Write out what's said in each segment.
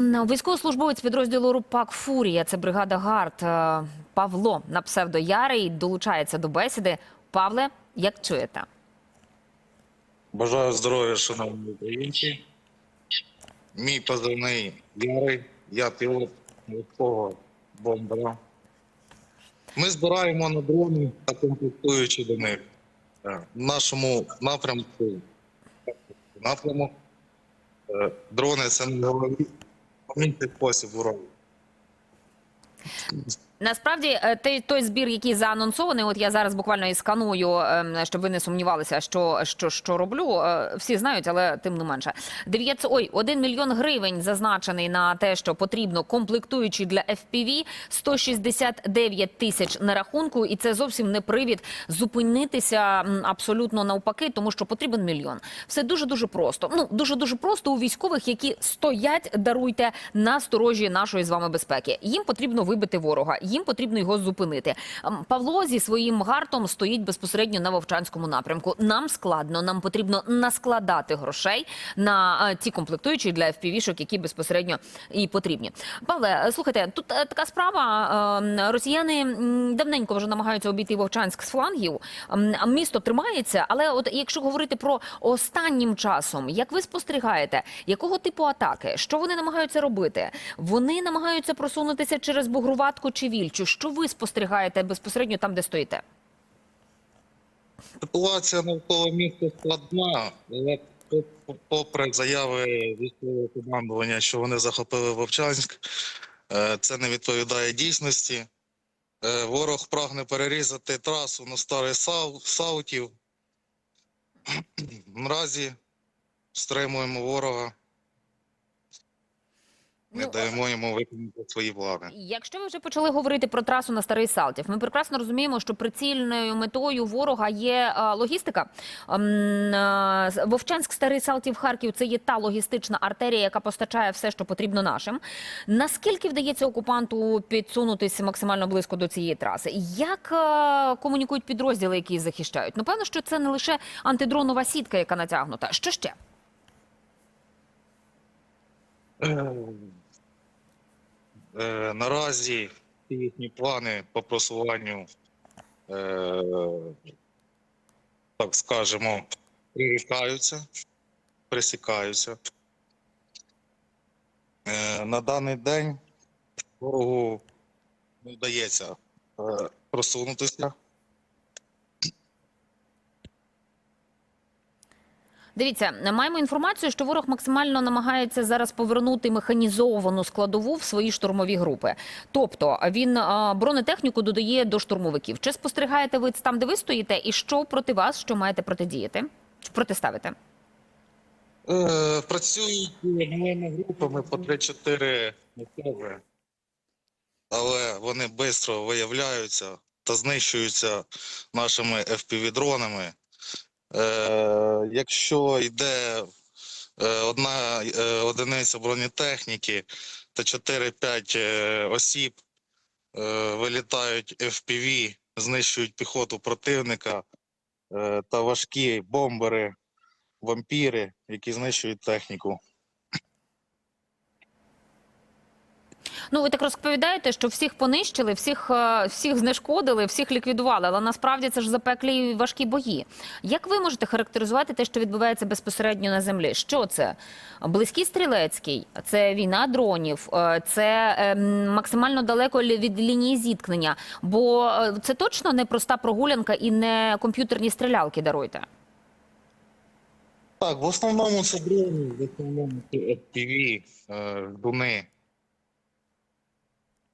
Військовослужбовець підрозділу РУПАК Фурія, це бригада ГАРД е, Павло на псевдо Ярий долучається до бесіди. Павле, як чуєте? Бажаю здоров'я, шановні українці. Мій позивний Ярий, я пілот легкого бомбера. Ми збираємо на дрони та комплектуючи до них. Е, В нашому напрямку напрямок. е, Дрони це не A pe poate să vă. Насправді, е, той, збір, який заанонсований, от я зараз буквально і сканую, ем, щоб ви не сумнівалися, що, що, що роблю. Е, Всі знають, але тим не менше. 900, ой, 1 мільйон гривень зазначений на те, що потрібно комплектуючі для FPV, 169 тисяч на рахунку, і це зовсім не привід зупинитися абсолютно навпаки, тому що потрібен мільйон. Все дуже дуже просто. Ну дуже дуже просто у військових, які стоять, даруйте на сторожі нашої з вами безпеки. Їм потрібно вибити ворога, їм потрібно його зупинити. Ем, Павло зі своїм гартом стоїть безпосередньо на вовчанському напрямку. Нам складно, нам потрібно наскладати грошей на е, ті комплектуючі для FPV-шок, які безпосередньо і потрібні. Павле, е, слухайте, тут е, така справа. е, Росіяни давненько вже намагаються обійти Вовчанськ з флангів. Місто тримається, але от якщо говорити про останнім часом, як ви спостерігаєте, якого типу атаки? Що вони намагаються робити? Вони намагаються просунутися через Бугруватку чи Вільчу. Що ви спостерігаєте безпосередньо там, де стоїте? Ситуація навколо міста складна, попри заяви військового командування, що вони захопили Вовчанськ, е, це не відповідає дійсності. Е, Ворог прагне перерізати трасу на старий Сау- Саутів. Наразі стримуємо ворога, не Ну, даємо йому виконати свої плани. Якщо ви вже почали говорити про трасу на старий Салтів, ми прекрасно розуміємо, що прицільною метою ворога є е, логістика. Ем, е, Вовчанськ, старий Салтів, Харків це є та логістична артерія, яка постачає все, що потрібно нашим. Наскільки вдається окупанту підсунутися максимально близько до цієї траси? Як е, комунікують підрозділи, які їх захищають? Ну, певно, що це не лише антидронова сітка, яка натягнута. Що ще? Е, Наразі їхні плани по просуванню, е, так скажемо, прирікаються, присікаються. Е, На даний день ворогу не вдається просунутися. Дивіться, маємо інформацію, що ворог максимально намагається зараз повернути механізовану складову в свої штурмові групи. Тобто він бронетехніку додає до штурмовиків. Чи спостерігаєте ви там, де ви стоїте, і що проти вас, що маєте протидіяти? Протиставити? Е, Працюють малими групами по 3-4 особи, але вони швидко виявляються та знищуються нашими FPV-дронами. Е, якщо йде е, одна е, одиниця бронетехніки та 4-5 е, осіб е, вилітають FPV, знищують піхоту противника е, та важкі бомбери вампіри, які знищують техніку. Ну ви так розповідаєте, що всіх понищили, всіх, е, всіх знешкодили, всіх ліквідували. Але насправді це ж запеклі важкі бої. Як ви можете характеризувати те, що відбувається безпосередньо на землі? Що це? Близький стрілецький, це війна дронів, е, це ем, максимально далеко від лінії зіткнення. Бо е, це точно не проста прогулянка і не комп'ютерні стрілялки. Даруйте. Так, в основному це дрони, в основному це FPV, дуни,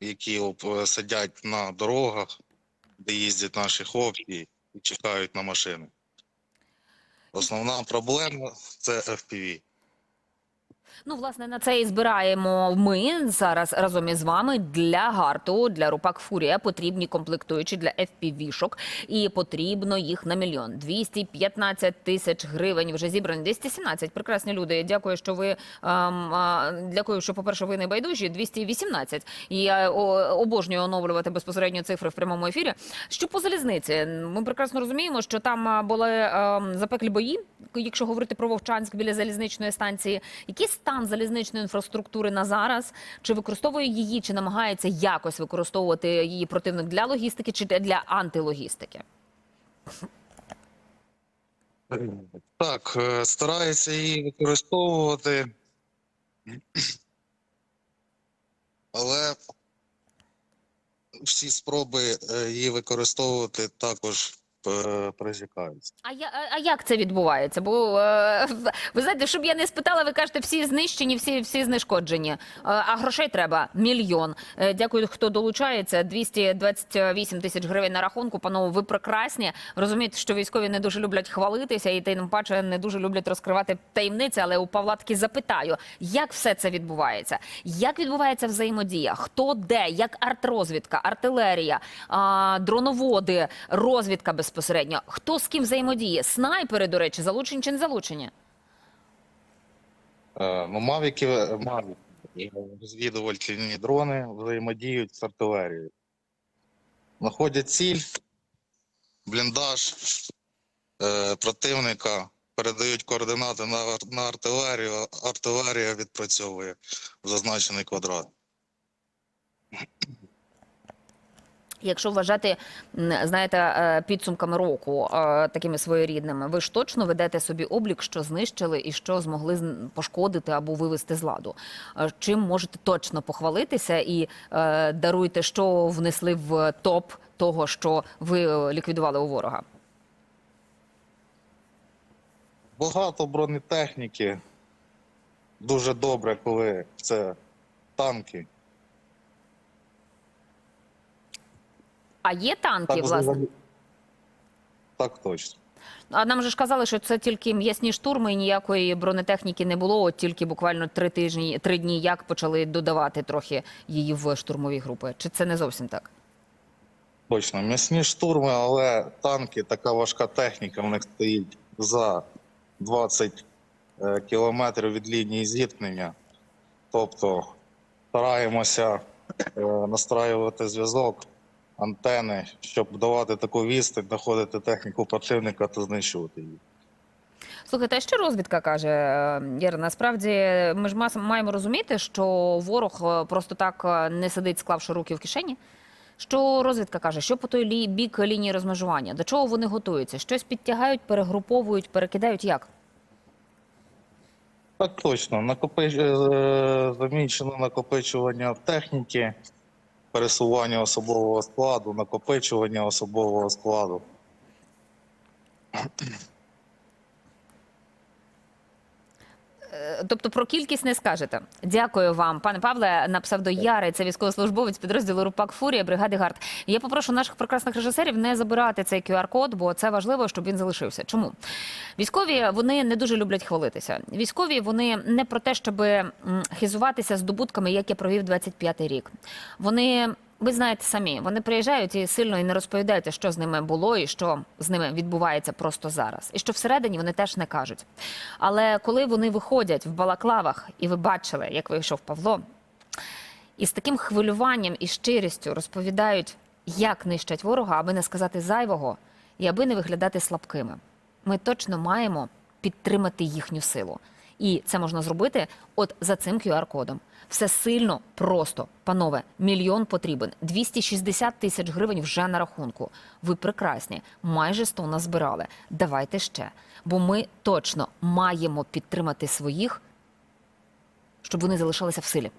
які е, сидять на дорогах, де їздять наші хлопці і чекають на машини. Основна проблема це FPV. Ну, власне, на це і збираємо ми зараз разом із вами для гарту, для Рупак Фурія потрібні комплектуючі для FPV-шок. І потрібно їх на мільйон. 215 тисяч гривень вже зібрані. 217. Прекрасні люди. Дякую, що ви ем, дякую, що, по-перше, ви не байдужі. 218. І я обожнюю оновлювати безпосередньо цифри в прямому ефірі. Що по залізниці? Ми прекрасно розуміємо, що там були ем, запеклі бої, якщо говорити про Вовчанськ біля залізничної станції. Які стан залізничної інфраструктури на зараз? Чи використовує її, чи намагається якось використовувати її противник для логістики, чи для антилогістики? Так, е, старається її використовувати. Але всі спроби е, її використовувати також призікаються. А я а- як це відбувається? Бо е, ви знаєте, щоб я не спитала, ви кажете, всі знищені, всі всі знешкоджені. Е, а грошей треба мільйон. Е, дякую, хто долучається. 228 тисяч гривень на рахунку. Панове, ви прекрасні. Розумієте, що військові не дуже люблять хвалитися, і тим паче не дуже люблять розкривати таємниці. Але у Павла таки запитаю, як все це відбувається? Як відбувається взаємодія? Хто де? Як артрозвідка, артилерія, дроноводи, розвідка безпосередньо? Хто з ким взаємодіє? Снайпери, до речі, залучені чи не залучені? Е, Ну, мавіки, мавіки, е, розвідувальні дрони взаємодіють з артилерією. Знаходять ціль, бліндаж е, противника, передають координати на, на артилерію, артилерія відпрацьовує в зазначений квадрат. Якщо вважати, знаєте, е, підсумками року е, такими своєрідними, ви ж точно ведете собі облік, що знищили і що змогли пошкодити або вивести з ладу. Е, Чим можете точно похвалитися і даруйте, що внесли в топ того, що ви ліквідували у ворога? Багато бронетехніки. Дуже добре, коли це танки. А є танки, Так, власне? так точно. А нам же ж казали, що це тільки м'ясні штурми, і ніякої бронетехніки не було. От тільки буквально три тижні, три дні як почали додавати трохи її в штурмові групи. Чи це не зовсім так? Точно, м'ясні штурми, але танки, така важка техніка, в них стоїть за 20 е, кілометрів від лінії зіткнення. Тобто стараємося е, настраювати зв'язок, антени, щоб давати таку відстань, знаходити техніку противника та знищувати її. Слухайте, а що розвідка каже, е, Насправді ми ж маємо розуміти, що ворог е, просто так е, не сидить, склавши руки в кишені. Що розвідка каже, що по той лі- бік лінії розмежування? До чого вони готуються? Щось підтягають, перегруповують, перекидають як? Так точно, накопич... е, замічено накопичування техніки, пересування особового складу, накопичування особового складу. Тобто про кількість не скажете. Дякую вам, пане Павле. На псевдо Яри, це військовослужбовець підрозділу Рупак Фурія, бригади Гард. Я попрошу наших прекрасних режисерів не забирати цей QR-код, бо це важливо, щоб він залишився. Чому військові вони не дуже люблять хвалитися? Військові вони не про те, щоб хизуватися здобутками, як я провів 25-й рік. Вони. Ви знаєте самі, вони приїжджають і сильно і не розповідають, що з ними було і що з ними відбувається просто зараз. І що всередині вони теж не кажуть. Але коли вони виходять в балаклавах, і ви бачили, як вийшов Павло, і з таким хвилюванням і щирістю розповідають, як нищать ворога, аби не сказати зайвого, і аби не виглядати слабкими. Ми точно маємо підтримати їхню силу. І це можна зробити от за цим QR-кодом. Все сильно просто, панове. Мільйон потрібен. 260 тисяч гривень вже на рахунку. Ви прекрасні, майже 100 назбирали. Давайте ще. Бо ми точно маємо підтримати своїх, щоб вони залишалися в силі.